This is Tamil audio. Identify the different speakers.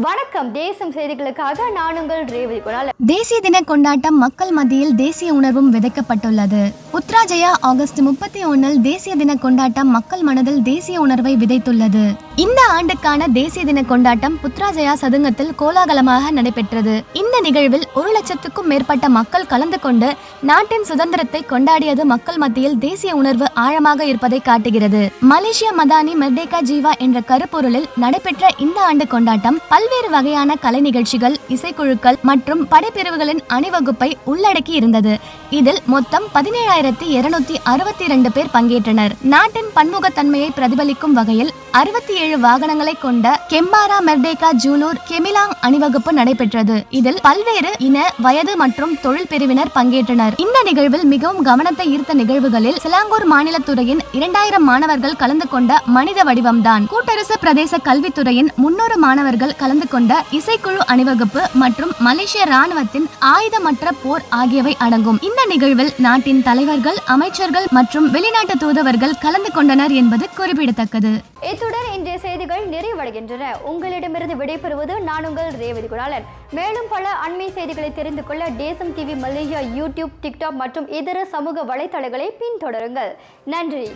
Speaker 1: வணக்கம். தேசம் செய்திகளுக்காக நான் உங்கள் ரேவதி குணால்.
Speaker 2: தேசிய தின கொண்டாட்டம் மக்கள் மத்தியில் தேசிய உணர்வும் விதைக்கப்பட்டுள்ளது. உத்ராஜயா ஆகஸ்ட் முப்பத்தி ஒன்னில் தேசிய தின கொண்டாட்டம் மக்கள் மனதில் தேசிய உணர்வை விதைத்துள்ளது. இந்த ஆண்டுக்கான தேசிய தின கொண்டாட்டம் புத்ராஜயா சதுங்கத்தில் கோலாகலமாக நடைபெற்றது. இந்த நிகழ்வில் ஒரு லட்சத்துக்கும் மேற்பட்ட மக்கள் கலந்து கொண்டு நாட்டின் சுதந்திரத்தை கொண்டாடியது மக்கள் மத்தியில் தேசிய உணர்வு ஆழமாக இருப்பதை காட்டுகிறது. மலேசிய மதானி மெர்டேகா ஜீவா என்ற கருப்பொருளில் நடைபெற்ற இந்த ஆண்டு கொண்டாட்டம் பல்வேறு வகையான கலை நிகழ்ச்சிகள் இசைக்குழுக்கள் மற்றும் படைப்பிரிவுகளின் அணிவகுப்பை உள்ளடக்கி இருந்தது இதில் மொத்தம் பதினேழாயிரம் பதினேழாயிரத்தி இருநூத்தி அறுபத்தி இரண்டு பேர் பங்கேற்றனர். நாட்டின் பன்முகத்தன்மையை பிரதிபலிக்கும் வகையில் அறுபத்தி ஏழு வாகனங்களை கொண்ட கெம்பாரா மெர்டேகா ஜூலூர் கெமிலாங் அணிவகுப்பு நடைபெற்றது. இதில் பல்வேறு இன வயது மற்றும் தொழில் பிரிவினர் பங்கேற்றனர். இந்த நிகழ்வில் மிகவும் கவனத்தை ஈர்த்த நிகழ்வுகளில் சிலாங்கூர் மாநிலத்துறையின் இரண்டாயிரம் மாணவர்கள் கலந்து கொண்ட மனித வடிவம்தான். கூட்டரசு பிரதேச கல்வித்துறையின் முன்னூறு மாணவர்கள் கலந்து கொண்ட இசைக்குழு அணிவகுப்பு மற்றும் மலேசிய ராணுவத்தின் ஆயுதமற்ற போர் ஆகியவை அடங்கும். இந்த நிகழ்வில் நாட்டின் தலைவர்கள் அமைச்சர்கள் மற்றும் வெளிநாட்டு தூதுவர்கள் கலந்து கொண்டனர் என்பது குறிப்பிடத்தக்கது.
Speaker 1: இன்றைய செய்திகள் நிறைவடைகின்றன. உங்களிடமிருந்து விடைபெறுவது நான் உங்கள் ரேவதி குணாலன். மேலும் பல அண்மை செய்திகளை தெரிந்து கொள்ள தேசம் டிவி மலேசியா யூடியூப் டிக்டாக் மற்றும் இதர சமூக வலைத்தளங்களை பின்தொடருங்கள். நன்றி.